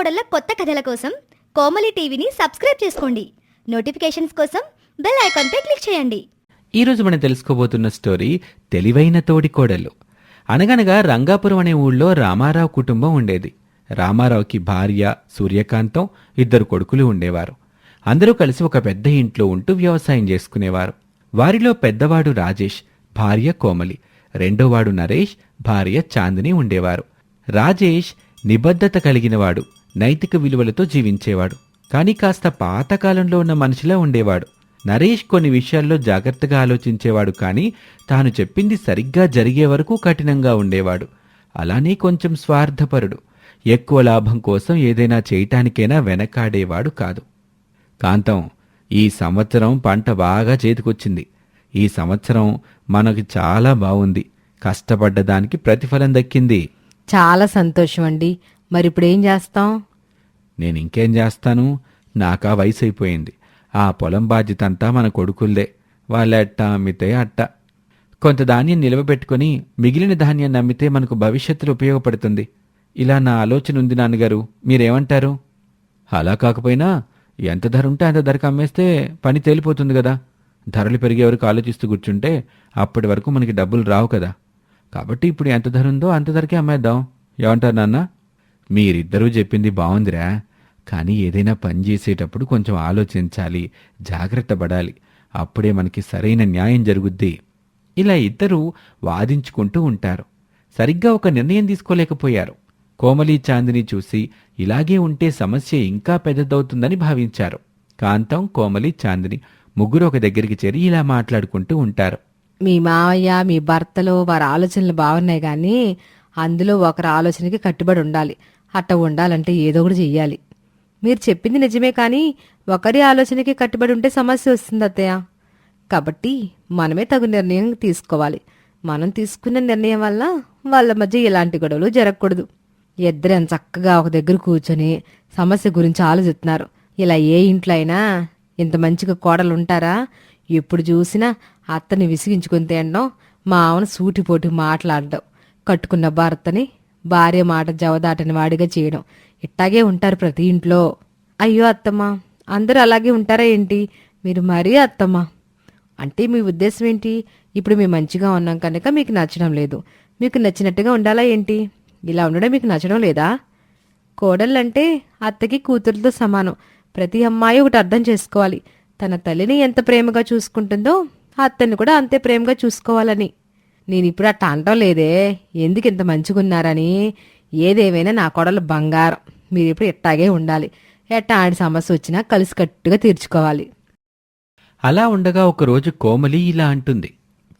కోడళ్ళ కొత్త కథల కోసం కోమలి టీవీని సబ్స్క్రైబ్ చేసుకోండి. నోటిఫికేషన్స్ కోసం బెల్ ఐకాన్పై క్లిక్ చేయండి. ఈరోజు మనం తెలుసుకోబోతున్న స్టోరీ తెలివైన తోడి కోడలు అనగనగా రంగాపురం అనే ఊళ్ళో రామారావు కుటుంబం ఉండేది. రామారావుకి భార్య సూర్యకాంతం ఇద్దరు కొడుకులు ఉండేవారు. అందరూ కలిసి ఒక పెద్ద ఇంట్లో ఉంటూ వ్యవసాయం చేసుకునేవారు. వారిలో పెద్దవాడు రాజేష్ భార్య కోమలి. రెండోవాడు నరేష్ భార్య చాందిని ఉండేవారు. రాజేష్ నిబద్ధత కలిగినవాడు. నైతిక విలువలతో జీవించేవాడు. కానీ కాస్త పాతకాలంలో ఉన్న మనిషిలా ఉండేవాడు. నరేష్ కొన్ని విషయాల్లో జాగ్రత్తగా ఆలోచించేవాడు కానీ తాను చెప్పింది సరిగ్గా జరిగే వరకు కఠినంగా ఉండేవాడు. అలానే కొంచెం స్వార్థపరుడు. ఎక్కువ లాభం కోసం ఏదైనా చేయటానికైనా వెనకాడేవాడు కాదు. కాంతం ఈ సంవత్సరం పంట బాగా చేతికొచ్చింది. ఈ సంవత్సరం మనకి చాలా బాగుంది కష్టపడ్డ దానికి ప్రతిఫలం దక్కింది. చాలా సంతోషం అండి మరి ఇప్పుడు ఏం చేస్తాం? నేను ఇంకేం చేస్తాను? నాకా వయసు అయిపోయింది ఆ పొలం బాధ్యత అంతా మన కొడుకుల్దే. వాళ్ళెట్ట అమ్మితే అట్ట. కొంత ధాన్యం నిలవబెట్టుకుని మిగిలిన ధాన్యాన్ని అమ్మితే మనకు భవిష్యత్తులో ఉపయోగపడుతుంది. ఇలా నా ఆలోచన ఉంది నాన్నగారు. మీరేమంటారు? అలా కాకపోయినా ఎంత ధర ఉంటే అంత ధరకు అమ్మేస్తే పని తేలిపోతుంది కదా. ధరలు పెరిగే వరకు ఆలోచిస్తూ కూర్చుంటే అప్పటి వరకు మనకి డబ్బులు రావు కదా. కాబట్టి ఇప్పుడు ఎంత ధర ఉందో అంత ధరకే అమ్మేద్దాం. ఏమంటారు నాన్న? మీరిద్దరూ చెప్పింది బాగుందిరా కానీ ఏదైనా పని చేసేటప్పుడు కొంచెం ఆలోచించాలి జాగ్రత్త పడాలి. అప్పుడే మనకి సరైన న్యాయం జరుగుద్ది. ఇలా ఇద్దరూ వాదించుకుంటూ ఉంటారు. సరిగ్గా ఒక నిర్ణయం తీసుకోలేకపోయారు. కోమలి చాందిని చూసి ఇలాగే ఉంటే సమస్య ఇంకా పెద్దదవుతుందని భావించారు. కాంతం కోమలి చాందిని ముగ్గురు ఒక దగ్గరికి చేరి ఇలా మాట్లాడుకుంటూ ఉంటారు. మీ మావయ్య మీ భర్తలో వారి ఆలోచనలు బాగున్నాయి కానీ అందులో ఒకరి ఆలోచనకి కట్టుబడి ఉండాలి. అట్ట ఉండాలంటే ఏదో ఒకటి చెయ్యాలి. మీరు చెప్పింది నిజమే కానీ ఒకరి ఆలోచనకి కట్టుబడి ఉంటే సమస్య వస్తుంది అత్తయ్య. కాబట్టి మనమే తగు నిర్ణయం తీసుకోవాలి. మనం తీసుకున్న నిర్ణయం వల్ల వాళ్ళ మధ్య ఎలాంటి గొడవలు జరగకూడదు. ఇద్దరం చక్కగా ఒక దగ్గర కూర్చొని సమస్య గురించి ఆలోచిస్తున్నారు. ఇలా ఏ ఇంట్లో అయినా ఇంత మంచిగా కోడలు ఉంటారా ఎప్పుడు చూసినా అత్తని విసిగించుకుని తినడం మా ఆమెను సూటిపోటి మాట్లాడడం కట్టుకున్న భర్తని భార్య మాట జవదాటని వాడిగా చేయడం. ఇట్టాగే ఉంటారు ప్రతి ఇంట్లో. అయ్యో అత్తమ్మ అందరూ అలాగే ఉంటారా ఏంటి? మీరు మరీ అత్తమ్మ. అంటే మీ ఉద్దేశం ఏంటి? ఇప్పుడు మేము మంచిగా ఉన్నాం కనుక మీకు నచ్చడం లేదు. మీకు నచ్చినట్టుగా ఉండాలా ఏంటి? ఇలా ఉండడం మీకు నచ్చడం లేదా? కోడళ్ళంటే అత్తకి కూతురుతో సమానం. ప్రతి అమ్మాయి ఒకటి అర్థం చేసుకోవాలి. తన తల్లిని ఎంత ప్రేమగా చూసుకుంటుందో అత్తని కూడా అంతే ప్రేమగా చూసుకోవాలని. నేను ఇప్పుడు అట్ట అంటం లేదే. ఎందుకు ఇంత మంచిగున్నారని? ఏదేమైనా నా కోడలు బంగారం. మీరు ఇప్పుడు ఇట్టాగే ఉండాలి. ఎట్ట ఆడి సమస్య వచ్చినా కలిసికట్టుగా తీర్చుకోవాలి. అలా ఉండగా ఒకరోజు కోమలి ఇలా అంటుంది.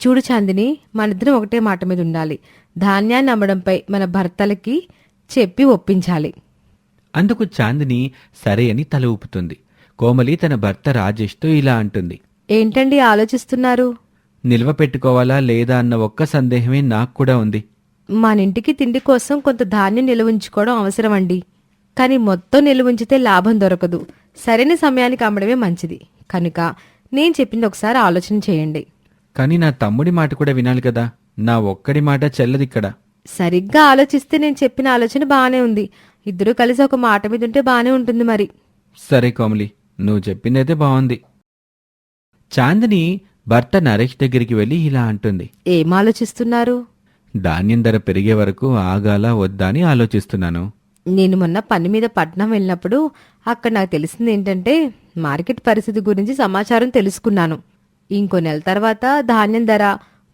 చూడు చాందిని మనిద్దరం ఒకటే మాట మీద ఉండాలి. ధాన్యాన్ని అమ్మడంపై మన భర్తలకి చెప్పి ఒప్పించాలి. అందుకు చాందిని సరే అని తల ఊపుతుంది. కోమలి తన భర్త రాజేష్తో ఇలా అంటుంది. ఏంటండి ఆలోచిస్తున్నారు? నిల్వ పెట్టుకోవాలా లేదా అన్న ఒక్క సందేహమే నాకు కూడా ఉంది. మన ఇంటికి తిండి కోసం కొంత ధాన్యం నిల్వ ఉంచుకోవడం అవసరం అండి కానీ మొత్తం నిల్వ ఉంచితే లాభం దొరకదు. సరైన సమయానికి అమ్మడమే మంచిది. కనుక నేను చెప్పింది ఒకసారి ఆలోచన చేయండి. కానీ నా తమ్ముడి మాట కూడా వినాలి కదా. నా ఒక్కడి మాట చెల్లదిక్కడ సరిగ్గా ఆలోచిస్తే నేను చెప్పిన ఆలోచన బాగానే ఉంది. ఇద్దరూ కలిసి ఒక మాట మీద ఉంటే బాగానే ఉంటుంది మరి. సరే కోమలి నువ్వు చెప్పిందైతే బాగుంది చాందిని భర్త నరేష్ దగ్గరికి వెళ్ళి ఇలా అంటుంది. ఏం ఆలోచిస్తున్నారు ధాన్యం ధర పెరిగే వరకు ఆగాలా వద్దా అని ఆలోచిస్తున్నాను. నేను మొన్న పని మీద పట్నం వెళ్ళినప్పుడు అక్కడ నాకు తెలిసింది ఏంటంటే మార్కెట్ పరిస్థితి గురించి సమాచారం తెలుసుకున్నాను. ఇంకో నెల తర్వాత ధాన్యం ధర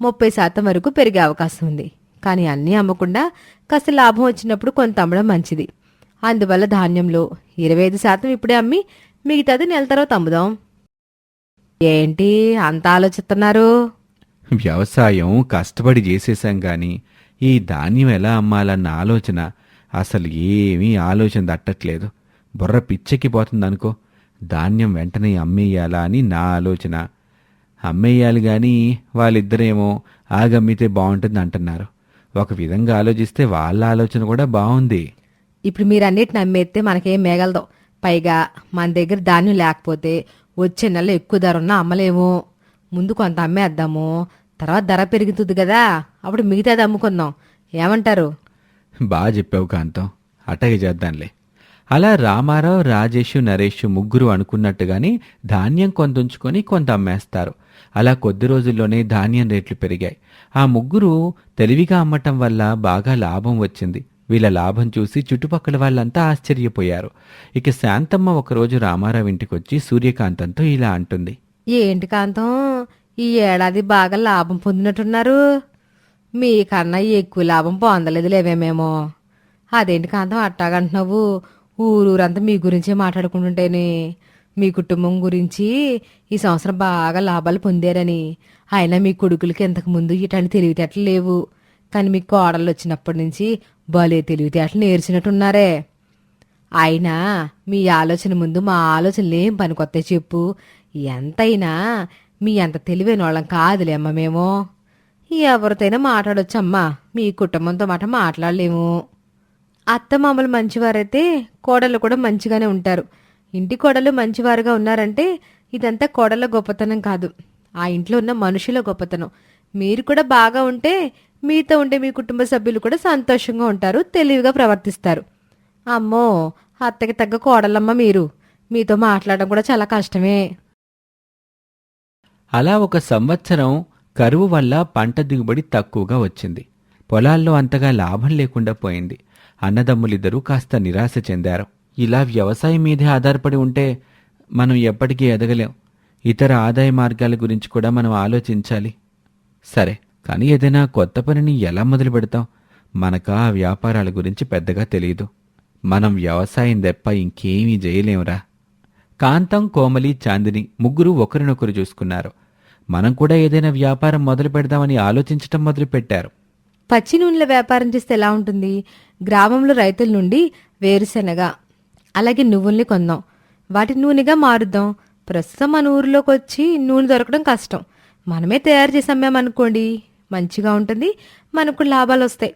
ముప్పై శాతం వరకు పెరిగే అవకాశం ఉంది. కానీ అన్నీ అమ్మకుండా కాస్త లాభం వచ్చినప్పుడు కొంత అమ్మడం మంచిది. అందువల్ల ధాన్యంలో ఇరవై ఐదు శాతం ఇప్పుడే అమ్మి మిగతాది నెల తర్వాత అమ్ముదాం. ఏంటి అంత ఆలోచిస్తున్నారు? వ్యవసాయం కష్టపడి చేసేసాం గాని ఈ ధాన్యం ఎలా అమ్మాలన్న ఆలోచన అసలు ఏమీ ఆలోచన తట్టట్లేదు బుర్ర పిచ్చెక్కిపోతుందనుకో ధాన్యం వెంటనే అమ్మేయాలా అని నా ఆలోచన. అమ్మేయాలి గాని వాళ్ళిద్దరేమో ఆగమ్మితే బాగుంటుంది అంటున్నారు. ఒక విధంగా ఆలోచిస్తే వాళ్ళ ఆలోచన కూడా బాగుంది. ఇప్పుడు మీరు అన్నిటిని అమ్మేస్తే మనకేం మేగలదు. పైగా మన దగ్గర ధాన్యం లేకపోతే వచ్చే నెల ఎక్కువ ధర ఉన్నా అమ్మలేము. ముందు కొంత అమ్మేద్దాము తర్వాత ధర పెరుగుతుంది కదా. అప్పుడు మిగతాది అమ్ముకుందాం. ఏమంటారు? బాగా చెప్పావు కాంతం. అట్టగే చేద్దాంలే. అలా రామారావు రాజేష్ నరేష్ ముగ్గురు అనుకున్నట్టుగానే ధాన్యం కొంత ఉంచుకొని కొంత అమ్మేస్తారు. అలా కొద్ది రోజుల్లోనే ధాన్యం రేట్లు పెరిగాయి. ఆ ముగ్గురు తెలివిగా అమ్మటం వల్ల బాగా లాభం వచ్చింది. వీళ్ళ లాభం చూసి చుట్టుపక్కల వాళ్ళంతా ఆశ్చర్యపోయారు. ఇక శాంతమ్మ ఒకరోజు రామారావు ఇంటికొచ్చి సూర్యకాంతంతో ఇలా అంటుంది. ఏంటి కాంతం? ఈ ఏడాది బాగా లాభం పొందినట్టున్నారు. మీకన్నా ఎక్కువ లాభం పొందలేదు లేవేమేమో అదేంటి కాంతం అట్టాగంటున్నావు? ఊరూరంతా మీ గురించే మాట్లాడుకుంటుంటేనే. మీ కుటుంబం గురించి ఈ సంవత్సరం బాగా లాభాలు పొందారని. అయినా మీ కొడుకులకి ఇంతకు ముందు ఇట్లాంటి తెలివితేటలు లేవు. కానీ మీ కోడళ్ళు వచ్చినప్పటి నుంచి భలే తెలివితేటలు నేర్చినట్టున్నారే. అయినా మీ ఆలోచన ముందు మా ఆలోచనలు ఏం చెప్పు. ఎంతైనా మీ అంత తెలివైన వాళ్ళం కాదులే అమ్మ మేము. ఎవరితోనైనా మాట్లాడొచ్చమ్మా. మీ కుటుంబంతో మాట మాట్లాడలేము. అత్త మామలు మంచివారైతే కోడళ్ళు కూడా మంచిగానే ఉంటారు. ఇంటి కోడలు మంచివారుగా ఉన్నారంటే ఇదంతా కోడళ్ళ గొప్పతనం కాదు. ఆ ఇంట్లో ఉన్న మనుషుల గొప్పతనం. మీరు కూడా బాగా ఉంటే మీతో ఉండే మీ కుటుంబ సభ్యులు కూడా సంతోషంగా ఉంటారు తెలివిగా ప్రవర్తిస్తారు. అమ్మో అత్తకి తగ్గ కోడలమ్మ మీరు. మీతో మాట్లాడడం కూడా చాలా కష్టమే. అలా ఒక సంవత్సరం కరువు వల్ల పంట దిగుబడి తక్కువగా వచ్చింది. పొలాల్లో అంతగా లాభం లేకుండా పోయింది. అన్నదమ్ములిద్దరూ కాస్త నిరాశ చెందారు. ఇలా వ్యవసాయం మీదే ఆధారపడి ఉంటే మనం ఎప్పటికీ ఎదగలేం. ఇతర ఆదాయ మార్గాల గురించి కూడా మనం ఆలోచించాలి. సరే. కానీ ఏదైనా కొత్త పనిని ఎలా మొదలు పెడతాం? మనకా ఆ వ్యాపారాల గురించి పెద్దగా తెలియదు మనం వ్యవసాయం తప్ప ఇంకేమీ చేయలేమురా కాంతం కోమలి చాందిని ముగ్గురు ఒకరినొకరు చూసుకున్నారు మనం కూడా ఏదైనా వ్యాపారం మొదలు పెడదామని ఆలోచించటం మొదలుపెట్టారు పచ్చి నూనెల వ్యాపారం చేస్తే ఎలా ఉంటుంది? గ్రామంలో రైతుల నుండి వేరుశెనగ అలాగే నువ్వుల్ని కొందాం. వాటి నూనెగా మారుద్దాం. ప్రస్తుతం మన ఊరిలోకి వచ్చి నూనె దొరకడం కష్టం. మనమే తయారు చేసి అమ్మామనుకోండి మంచిగా ఉంటుంది మనకు లాభాలు వస్తాయి.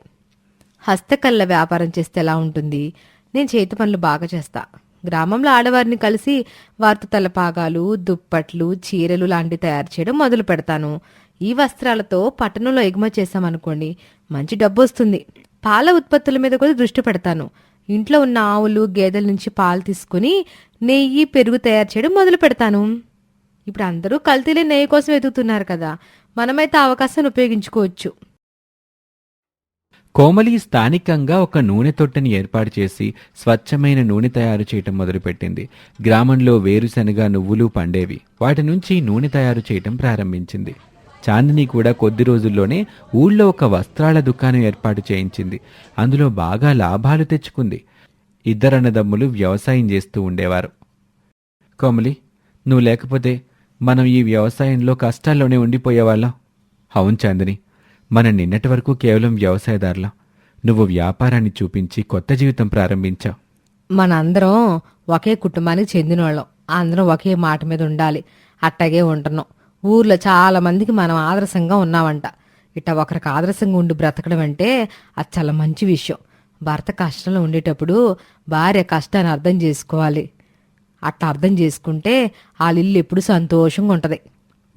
హస్తకళ్ళ వ్యాపారం చేస్తే ఎలా ఉంటుంది? నేను చేతి పనులు బాగా చేస్తా. గ్రామంలో ఆడవారిని కలిసి వారితో తలపాగాలు దుప్పట్లు చీరలు లాంటివి తయారు చేయడం మొదలు పెడతాను. ఈ వస్త్రాలతో పట్టణంలో ఎగుమతి చేశామనుకోండి మంచి డబ్బు వస్తుంది. పాల ఉత్పత్తుల మీద కూడా దృష్టి పెడతాను. ఇంట్లో ఉన్న ఆవులు గేదెల నుంచి పాలు తీసుకుని నెయ్యి పెరుగు తయారు చేయడం మొదలు పెడతాను. ఇప్పుడు అందరూ కల్తీలే నెయ్యి కోసం వెతుకుతున్నారు కదా. మనమైతే ఆ అవకాశాన్ని ఉపయోగించుకోవచ్చు. కోమలి స్థానికంగా ఒక నూనె తొట్టెని ఏర్పాటు చేసి స్వచ్ఛమైన నూనె తయారు చేయటం మొదలుపెట్టింది. గ్రామంలో వేరుశనగ నువ్వులు పండేవి. వాటి నుంచి నూనె తయారు చేయటం ప్రారంభించింది. చాందిని కూడా కొద్ది రోజుల్లోనే ఊళ్ళో ఒక వస్త్రాల దుకాణం ఏర్పాటు చేయించింది. అందులో బాగా లాభాలు తెచ్చుకుంది. ఇద్దరన్నదమ్ములు వ్యవసాయం చేస్తూ ఉండేవారు. కోమలి నువ్వు లేకపోతే మనం ఈ వ్యవసాయంలో కష్టాల్లోనే ఉండిపోయేవాళ్ళం. అవును చాందిని మనం నిన్నటి వరకు కేవలం వ్యవసాయదారులం. నువ్వు వ్యాపారాన్ని చూపించి కొత్త జీవితం ప్రారంభించావు. మనందరం ఒకే కుటుంబానికి చెందినవాళ్ళం అందరం ఒకే మాట మీద ఉండాలి. అట్టాగే ఉంటున్నాం. ఊర్లో చాలా మందికి మనం ఆదర్శంగా ఉన్నామంట. ఇట్ట ఒకరికి ఆదర్శంగా ఉండి బ్రతకడం అంటే అది చాలా మంచి విషయం. భర్త కష్టంలో ఉండేటప్పుడు భార్య కష్టాన్ని అర్థం చేసుకోవాలి. అట్లా అర్థం చేసుకుంటే వాళ్ళ ఇల్లు ఎప్పుడు సంతోషంగా ఉంటది.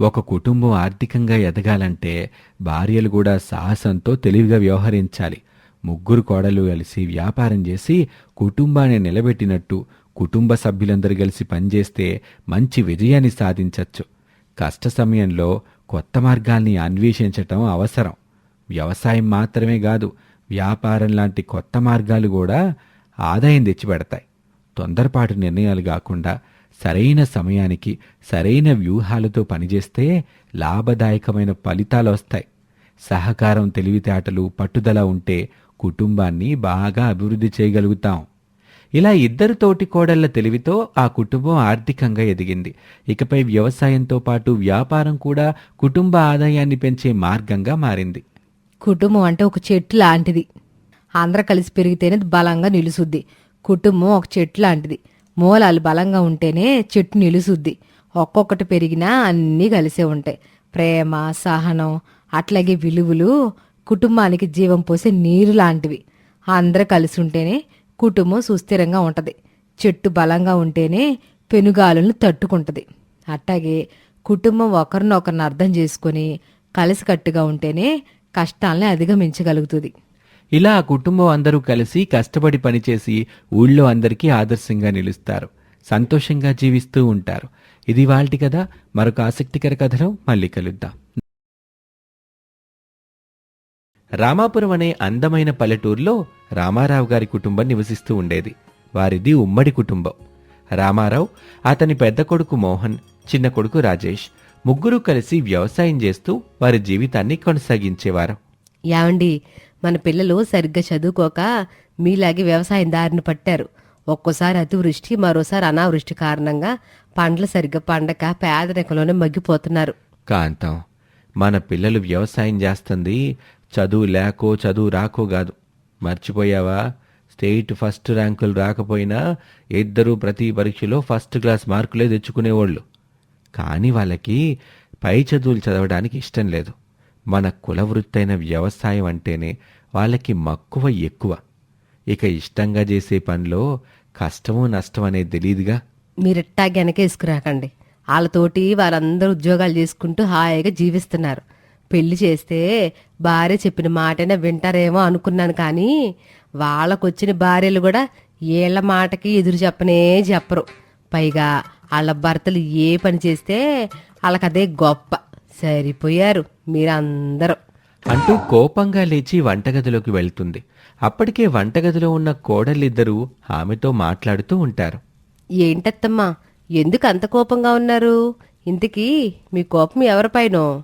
ఒక కుటుంబం ఆర్థికంగా ఎదగాలంటే భార్యలు కూడా సాహసంతో తెలివిగా వ్యవహరించాలి. ముగ్గురు కోడలు కలిసి వ్యాపారం చేసి కుటుంబాన్ని నిలబెట్టినట్టు కుటుంబ సభ్యులందరూ కలిసి పనిచేస్తే మంచి విజయాన్ని సాధించవచ్చు కష్ట సమయంలో కొత్త మార్గాల్ని అన్వేషించటం అవసరం. వ్యవసాయం మాత్రమే కాదు వ్యాపారం లాంటి కొత్త మార్గాలు కూడా ఆదాయం తెచ్చిపెడతాయి. తొందరపాటు నిర్ణయాలు కాకుండా సరైన సమయానికి సరైన వ్యూహాలతో పనిచేస్తే లాభదాయకమైన ఫలితాలు వస్తాయి. సహకారం తెలివితేటలు పట్టుదల ఉంటే కుటుంబాన్ని బాగా అభివృద్ధి చేయగలుగుతాం. ఇలా ఇద్దరు తోటి కోడళ్ళ తెలివితో ఆ కుటుంబం ఆర్థికంగా ఎదిగింది. ఇకపై వ్యవసాయంతో పాటు వ్యాపారం కూడా కుటుంబ ఆదాయాన్ని పెంచే మార్గంగా మారింది. కుటుంబం అంటే ఒక చెట్టు లాంటిది. అందరూ కలిసి పెరిగితేనే బలంగా నిలుసుద్ది. కుటుంబం ఒక చెట్టు లాంటిది. మూలాలు బలంగా ఉంటేనే చెట్టు నిలుసుద్ది. ఒక్కొక్కటి పెరిగినా అన్నీ కలిసే ఉంటాయి. ప్రేమ సహనం అట్లాగే విలువలు కుటుంబానికి జీవం పోసే నీరు లాంటివి. అందరూ కలిసి ఉంటేనే కుటుంబం సుస్థిరంగా ఉంటుంది. చెట్టు బలంగా ఉంటేనే పెనుగాలులను తట్టుకుంటుంది. అట్టాగే కుటుంబం ఒకరినొకరిని అర్థం చేసుకొని కలిసికట్టుగా ఉంటేనే కష్టాల్ని అధిగమించగలుగుతుంది. ఇలా ఆ కుటుంబం అందరూ కలిసి కష్టపడి పనిచేసి ఊళ్ళో అందరికీ ఆదర్శంగా నిలుస్తారు. సంతోషంగా జీవిస్తూ ఉంటారు. ఇది వాళ్ళటి కథ. మరొక ఆసక్తికర కథలో మళ్ళీ కలుద్దాం. రామాపురం అనే అందమైన పల్లెటూరులో రామారావు గారి కుటుంబం నివసిస్తూ ఉండేది. వారిది ఉమ్మడి కుటుంబం. రామారావు అతని పెద్ద కొడుకు మోహన్ చిన్న కొడుకు రాజేష్ ముగ్గురు కలిసి వ్యవసాయం చేస్తూ వారి జీవితాన్ని కొనసాగించేవారు. యావండి మన పిల్లలు సరిగ్గా చదువుకోక మీలాగే వ్యవసాయం దారిని పట్టారు. ఒక్కోసారి అతివృష్టి మరోసారి అనావృష్టి కారణంగా పండ్లు సరిగ్గా పండక పేదరికంలోనే మగ్గిపోతున్నారు. కాంతం మన పిల్లలు వ్యవసాయం చేస్తుంది. చదువు లేకో చదువు రాకో కాదు. మర్చిపోయావా? స్టేట్ ఫస్ట్ ర్యాంకులు రాకపోయినా ఇద్దరూ ప్రతి పరీక్షలో ఫస్ట్ క్లాస్ మార్కులే తెచ్చుకునేవాళ్ళు. కానీ వాళ్ళకి పై చదువులు చదవడానికి ఇష్టం లేదు. మన కుల వృత్తైన వ్యవసాయం అంటేనే వాళ్ళకి మక్కువ ఎక్కువ. ఇక ఇష్టంగా చేసే పనిలో కష్టమో నష్టం అనేది తెలియదుగా మీరిట్టా వెనకేసుకురాకండి వాళ్ళతోటి వాళ్ళందరూ ఉద్యోగాలు చేసుకుంటూ హాయిగా జీవిస్తున్నారు. పెళ్ళి చేస్తే భార్య చెప్పిన మాటనే వింటారేమో అనుకున్నాను కానీ వాళ్ళకొచ్చిన భార్యలు కూడా వీళ్ళ మాటకి ఎదురు చెప్పనే చెప్పరు. పైగా వాళ్ళ భర్తలు ఏ పని చేస్తే వాళ్ళకదే గొప్ప. సరిపోయారు మీరందరూ. అంటూ కోపంగా లేచి వంటగదిలోకి వెళ్తుంది. అప్పటికే వంటగదిలో ఉన్న కోడలిద్దరూ ఆమెతో మాట్లాడుతూ ఉంటారు. ఏంటత్తమ్మా ఎందుకు అంత కోపంగా ఉన్నారు? ఇంతకీ మీ కోపం ఎవరిపైనో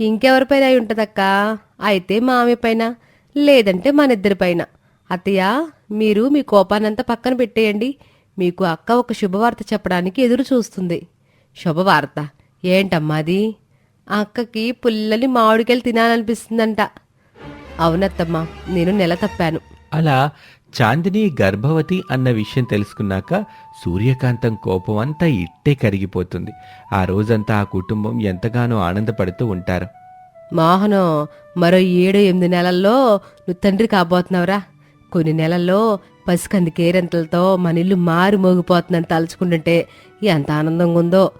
ఇంకెవరిపైన అయి ఉంటుందక్కా? అయితే మా ఆమె పైన లేదంటే మన ఇద్దరిపైన అత్తయ్య మీరు మీ కోపానంతా పక్కన పెట్టేయండి. మీకు అక్క ఒక శుభవార్త చెప్పడానికి ఎదురు చూస్తుంది. శుభవార్త? ఏంటమ్మా అది? అక్కకి పుల్లని మామిడికాయలు తినాలనిపిస్తుందంట. అవునత్తమ్మా నేను నెల తప్పాను. అలా చాందిని గర్భవతి అన్న విషయం తెలుసుకున్నాక సూర్యకాంతం కోపం అంతా ఇట్టే కరిగిపోతుంది. ఆ రోజంతా ఆ కుటుంబం ఎంతగానో ఆనందపడుతూ ఉంటారు. మోహను మరో ఏడు ఎనిమిది నెలల్లో నువ్వు తండ్రి కాబోతున్నావురా. కొన్ని నెలల్లో పసికంది కేరింతలతో మన ఇల్లు మారు మోగిపోతుందని తలుచుకుంటుంటే ఎంత ఆనందంగా ఉందో.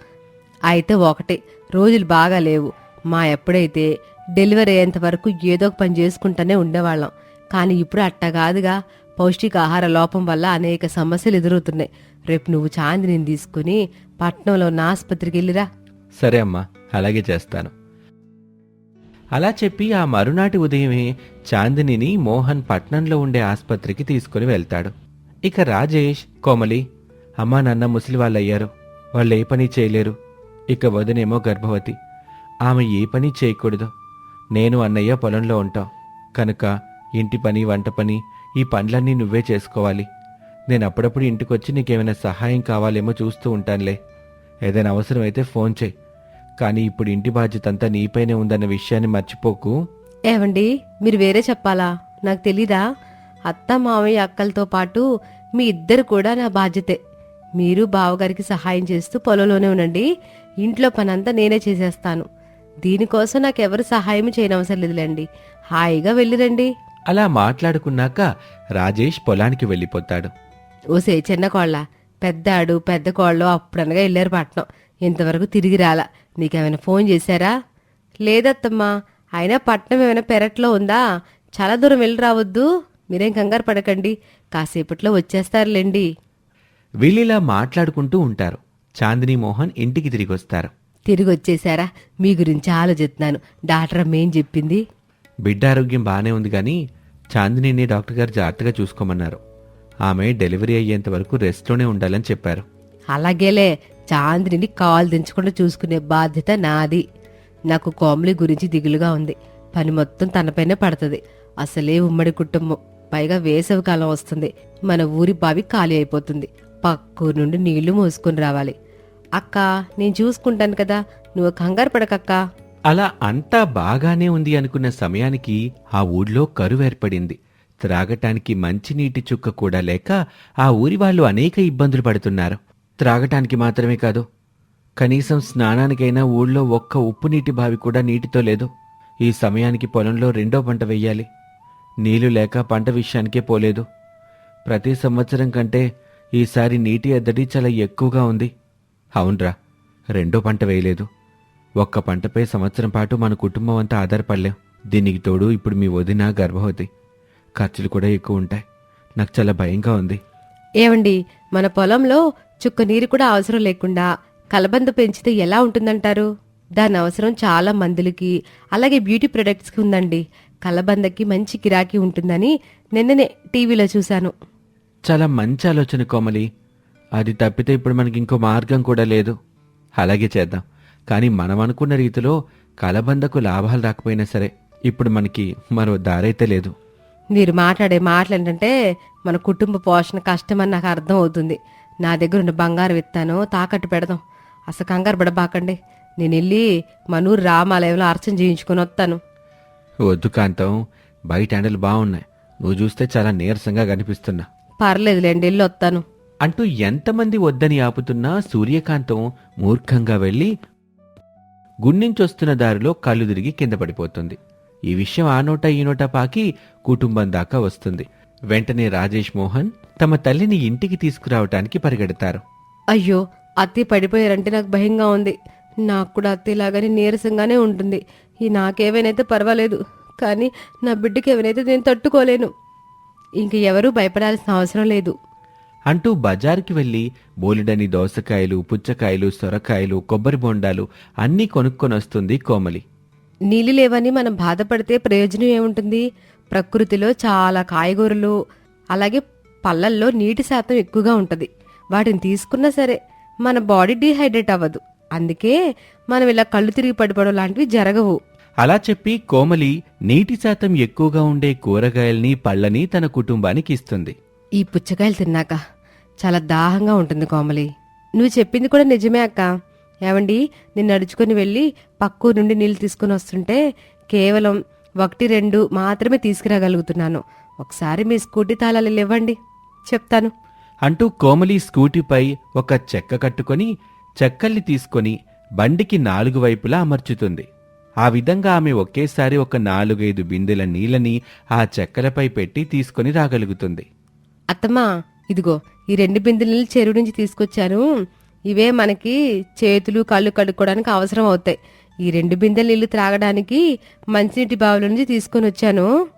అయితే ఒకటి రోజులు బాగా లేవు. మా ఎప్పుడైతే డెలివరీ అయ్యేంత వరకు ఏదో ఒక పని చేసుకుంటూనే ఉండేవాళ్ళం. కానీ ఇప్పుడు అట్టా కాదుగా. పౌష్టికాహార లోపం వల్ల అనేక సమస్యలు ఎదురవుతున్నాయి. రేపు నువ్వు చాందిని తీసుకుని పట్నంలో ఉన్న ఆసుపత్రికి వెళ్ళిరా. సరే అమ్మా అలాగే చేస్తాను. అలా చెప్పి ఆ మరునాటి ఉదయమే చాందినిని మోహన్ పట్నంలో ఉండే ఆసుపత్రికి తీసుకుని వెళ్తాడు. ఇక రాజేష్ కోమలి అమ్మా నాన్న ముసలి వాళ్ళయ్యారు. వాళ్ళు ఏ పని చేయలేరు. ఇక వదినేమో గర్భవతి. ఆమె ఏ పని చేయకూడదు. నేను అన్నయ్య పొలంలో ఉంటాం. కనుక ఇంటి పని వంట పని ఈ పనులన్నీ నువ్వే చేసుకోవాలి. నేను అప్పుడప్పుడు ఇంటికొచ్చి నీకేమైనా సహాయం కావాలేమో చూస్తూ ఉంటానులే. ఏదైనా అవసరమైతే ఫోన్ చేయి. కానీ ఇప్పుడు ఇంటి బాధ్యత అంతా నీపైనే ఉందన్న విషయాన్ని మర్చిపోకు. ఏవండి? మీరు వేరే చెప్పాలా? నాకు తెలీదా? అత్త మామయ్య అక్కలతో పాటు మీ ఇద్దరు కూడా నా బాధ్యతే. మీరు బావగారికి సహాయం చేస్తూ పొలంలోనే ఉండండి. ఇంట్లో పనంతా నేనే చేసేస్తాను. దీనికోసం నాకు ఎవరు సహాయం చేయనవసరం లేదులేండి. హాయిగా వెళ్ళిరండి. అలా మాట్లాడుకున్నాక రాజేష్ పొలానికి వెళ్ళిపోతాడు. ఓసే చిన్న కోళ్ళ. పెద్దాడు పెద్ద కోళ్ళు అప్పుడనగా వెళ్ళారు పట్నం. ఇంతవరకు తిరిగి రాలా. నీకేమైనా ఫోన్ చేశారా? లేదత్తమ్మా. అయినా పట్నం ఏమైనా పెరట్లో ఉందా? చాలా దూరం వెళ్ళి రావద్దు. మీరేం కంగారు పడకండి. కాసేపట్లో వచ్చేస్తారులేండి. వీళ్ళిలా మాట్లాడుకుంటూ ఉంటారు. చాందిని మోహన్ ఇంటికి తిరిగి వస్తారు తిరిగి వచ్చేసారా మీ గురించి ఆలోచిస్తున్నాను. డాక్టర్ ఏం చెప్పింది? బిడ్డ ఆరోగ్యం బాగానే ఉంది కానీ చాందినిని డాక్టర్ గారు జాగ్రత్తగా చూసుకోమన్నారు. ఆమె డెలివరీ అయ్యేంత వరకు రెస్ట్లోనే ఉండాలని చెప్పారు. అలాగేలే చాంద్రిని కాలు దించకుండా చూసుకునే బాధ్యత నాది. నాకు కోమలి గురించి దిగులుగా ఉంది. పని మొత్తం తనపైనే పడుతుంది. అసలే ఉమ్మడి కుటుంబం. పైగా వేసవి కాలం వస్తుంది. మన ఊరి బావి ఖాళీ అయిపోతుంది. పక్కూరు నుండి నీళ్ళు మోసుకుని రావాలి. అక్క నేను చూసుకుంటాను కదా నువ్వు కంగారు పడకక్కా. అలా అంతా బాగానే ఉంది అనుకున్న సమయానికి ఆ ఊళ్ళో కరువు ఏర్పడింది. త్రాగటానికి మంచినీటి చుక్క కూడా లేక ఆ ఊరి వాళ్ళు అనేక ఇబ్బందులు పడుతున్నారు. త్రాగటానికి మాత్రమే కాదు కనీసం స్నానానికైనా ఊళ్ళో ఒక్క ఉప్పు నీటి బావి కూడా నీటితో లేదు. ఈ సమయానికి పొలంలో రెండో పంట వెయ్యాలి నీళ్ళు లేక పంట విషయానికే పోలేదు. ప్రతి సంవత్సరం కంటే ఈసారి నీటి ఎద్దడి చాలా ఎక్కువగా ఉంది. అవునరా రెండో పంట వేయలేదు. ఒక్క పంటపై సంవత్సరం పాటు మన కుటుంబం అంతా ఆధారపడలేం. దీనికి తోడు ఇప్పుడు మీ వదిన గర్భవతి. ఖర్చులు కూడా ఎక్కువ ఉంటాయి. నాకు చాలా భయంగా ఉంది. ఏవండి మన పొలంలో చుక్క నీరు కూడా అవసరం లేకుండా కలబంద పెంచితే ఎలా ఉంటుందంటారు? దాని అవసరం చాలా మందులకి అలాగే బ్యూటీ ప్రొడక్ట్స్కి ఉందండి. కలబందకి మంచి గిరాకీ ఉంటుందని నిన్ననే టీవీలో చూశాను. చాలా మంచి ఆలోచన కోమలి. అది తప్పితే ఇప్పుడు మనకి ఇంకో మార్గం కూడా లేదు. అలాగే చేద్దాం. కానీ మనం అనుకున్న రీతిలో కలబందకు లాభాలు రాకపోయినా సరే ఇప్పుడు మనకి మరో దారైతే లేదు. మీరు మాట్లాడే మాటలు ఏంటంటే మన కుటుంబ పోషణ కష్టమని నాకు అర్థం అవుతుంది. నా దగ్గర ఉన్న బంగారం ఇస్తాను తాకట్టు పెడదాం. అసలు కంగారు పడబాకండి. నేను వెళ్ళి మనూరు రామాలయంలో అర్చన చేయించుకొని వస్తాను. వద్దు కాంతం. బయట ఎండలు బాగున్నాయి. నువ్వు చూస్తే చాలా నీరసంగా కనిపిస్తున్నా. పర్లేదులేండి వెళ్ళి వస్తాను అంటూ ఎంతమంది వద్దని ఆపుతున్నా సూర్యకాంతం మూర్ఖంగా వెళ్ళి గుండించొస్తున్న దారిలో కళ్ళు తిరిగి కింద పడిపోతుంది. ఈ విషయం ఆ నోట ఈ నోట పాకి కుటుంబం దాకా వస్తుంది. వెంటనే రాజేష్ మోహన్ తమ తల్లిని ఇంటికి తీసుకురావటానికి పరిగెడతారు. అయ్యో అత్తి పడిపోయారంటే నాకు భయంగా ఉంది. నాకు కూడా అత్తిలాగానే నీరసంగానే ఉంటుంది. ఈ నాకేమైనైతే పర్వాలేదు కానీ నా బిడ్డకి ఏమైనా నేను తట్టుకోలేను. ఇంక ఎవరూ భయపడాల్సిన అవసరం లేదు. అంటూ బజారుకి వెళ్ళి బోలెడని దోసకాయలు పుచ్చకాయలు సొరకాయలు కొబ్బరి బొండాలు అన్నీ కొనుక్కొని వస్తుంది కోమలి. నీళ్ళు లేవని మనం బాధపడితే ప్రయోజనం ఏముంటుంది? ప్రకృతిలో చాలా కాయగూరలు అలాగే పళ్ళల్లో నీటి శాతం ఎక్కువగా ఉంటుంది. వాటిని తీసుకున్నా సరే మన బాడీ డీహైడ్రేట్ అవ్వదు. అందుకే మనం ఇలా కళ్ళు తిరిగి పడిపోవడం లాంటివి జరగవు. అలా చెప్పి కోమలి నీటి శాతం ఎక్కువగా ఉండే కూరగాయల్ని పళ్ళని తన కుటుంబానికి ఇస్తుంది. ఈ పుచ్చకాయలు తిన్నాక చాలా దాహంగా ఉంటుంది కోమలి. నువ్వు చెప్పింది కూడా నిజమే అక్క. ఏమండి నేను నడుచుకొని వెళ్ళి పక్కూరు నుండి నీళ్ళు తీసుకుని వస్తుంటే కేవలం ఒకటి రెండు మాత్రమే తీసుకురాగలుగుతున్నాను. ఒకసారి మీ స్కూటీ తాళాలు ఇవ్వండి చెప్తాను. అంటూ కోమలి స్కూటీపై ఒక చెక్క కట్టుకొని చెక్కల్ని తీసుకొని బండికి నాలుగు వైపులా అమర్చుతుంది. ఆ విధంగా ఆమె ఒకేసారి ఒక నాలుగైదు బిందెల నీళ్ళని ఆ చెక్కలపై పెట్టి తీసుకొని రాగలుగుతుంది. అత్తమ్మా ఇదిగో ఈ రెండు బిందెల నీళ్ళు చెరువు నుంచి తీసుకొచ్చాను. ఇవే మనకి చేతులు కళ్ళు కడుక్కోవడానికి అవసరం అవుతాయి. ఈ రెండు బిందెల నీళ్ళు త్రాగడానికి మంచినీటి బావుల నుంచి తీసుకొని వచ్చాను.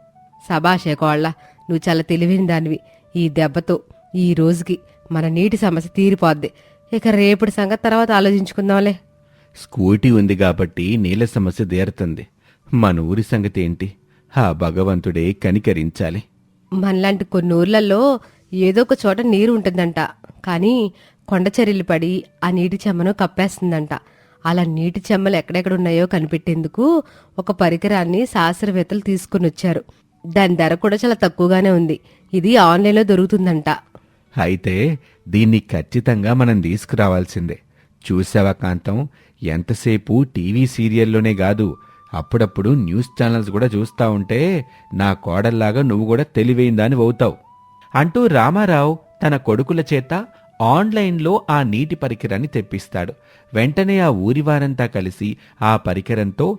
సభాషే కోళ్ళ నువ్వు చాలా తెలివైన దానివి. ఈ దెబ్బతో ఈ రోజుకి మన నీటి సమస్య తీరిపోద్ది. ఇక రేపటి సంగతి తర్వాత ఆలోచించుకుందాంలే. స్కూటీ ఉంది కాబట్టి నీళ్ళ సమస్య తీరుతుంది. మన ఊరి సంగతి ఏంటి? ఆ భగవంతుడే కనికరించాలి. మనలాంటి కొన్ని ఊర్లలో ఏదో ఒక చోట నీరు ఉంటుందంట. కానీ కొండ చర్యలు పడి ఆ నీటి చెమ్మను కప్పేస్తుందంట. అలా నీటి చెమ్మలు ఎక్కడెక్కడ ఉన్నాయో కనిపెట్టేందుకు ఒక పరికరాన్ని శాస్త్రవేత్తలు తీసుకుని వచ్చారు. దాని ధర కూడా చాలా తక్కువగానే ఉంది. ఇది ఆన్లైన్లో దొరుకుతుందంట. అయితే దీన్ని ఖచ్చితంగా మనం తీసుకురావాల్సిందే. చూసావా కాంతం? ఎంతసేపు టీవీ సీరియల్లోనే కాదు అప్పుడప్పుడు న్యూస్ ఛానల్స్ కూడా చూస్తా ఉంటే నా కోడల్లాగా నువ్వు కూడా తెలివైందని అవుతావు. అంటూ రామారావు తన కొడుకుల చేత ఆన్లైన్లో ఆ నీటి పరికరాన్ని తెప్పిస్తాడు. వెంటనే ఆ ఊరి వారంతా కలిసి ఆ పరికరంతో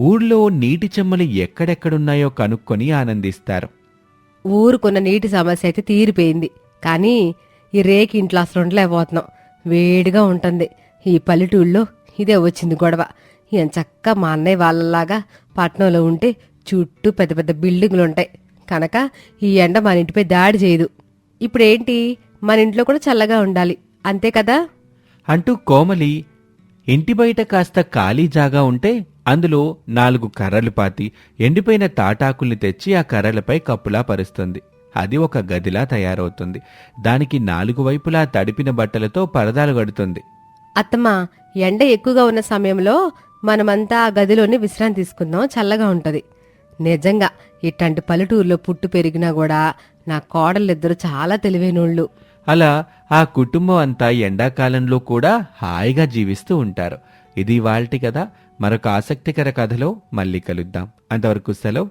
ఊళ్ళో నీటి చెమ్మలు ఎక్కడెక్కడున్నాయో కనుక్కొని ఆనందిస్తారు. ఊరుకున్న నీటి సమస్య అయితే తీరిపోయింది. కానీ ఈ రేకి ఇంట్లో అసలు ఉండలేకపోతున్నాం. వేడిగా ఉంటుంది. ఈ పల్లెటూళ్ళలో ఇదే వచ్చింది గొడవ. ఈయన చక్క మా అన్నయ్య వాళ్ళలాగా పట్నంలో ఉంటే చుట్టూ పెద్ద పెద్ద బిల్డింగులు ఉంటాయి కనుక ఈ ఎండ మన ఇంటిపై దాడి చేయదు. ఇప్పుడేంటి? మన ఇంట్లో కూడా చల్లగా ఉండాలి. అంతే కదా? అంటూ కోమలి ఇంటి బయట కాస్త ఖాళీ జాగా ఉంటే అందులో నాలుగు కర్రలు పాతి ఎండిపోయిన తాటాకుల్ని తెచ్చి ఆ కర్రలపై కప్పులా పరుస్తుంది. అది ఒక గదిలా తయారవుతుంది. దానికి నాలుగు వైపులా తడిపిన బట్టలతో పరదాలు కడుతుంది. అత్తమ్మ ఎండ ఎక్కువగా ఉన్న సమయంలో మనమంతా ఆ గదిలోనే విశ్రాంతి తీసుకుందాం. చల్లగా ఉంటుంది. నిజంగా ఇట్లాంటి పల్లెటూరులో పుట్టు పెరిగినా కూడా నా కోడలిద్దరు చాలా తెలివైనోళ్ళు. అలా ఆ కుటుంబం అంతా ఎండాకాలంలో కూడా హాయిగా జీవిస్తూ ఉంటారు. ఇది వాళ్ళటి కదా మరొక ఆసక్తికర కథలో మళ్ళీ కలుద్దాం. అంతవరకు సెలవు.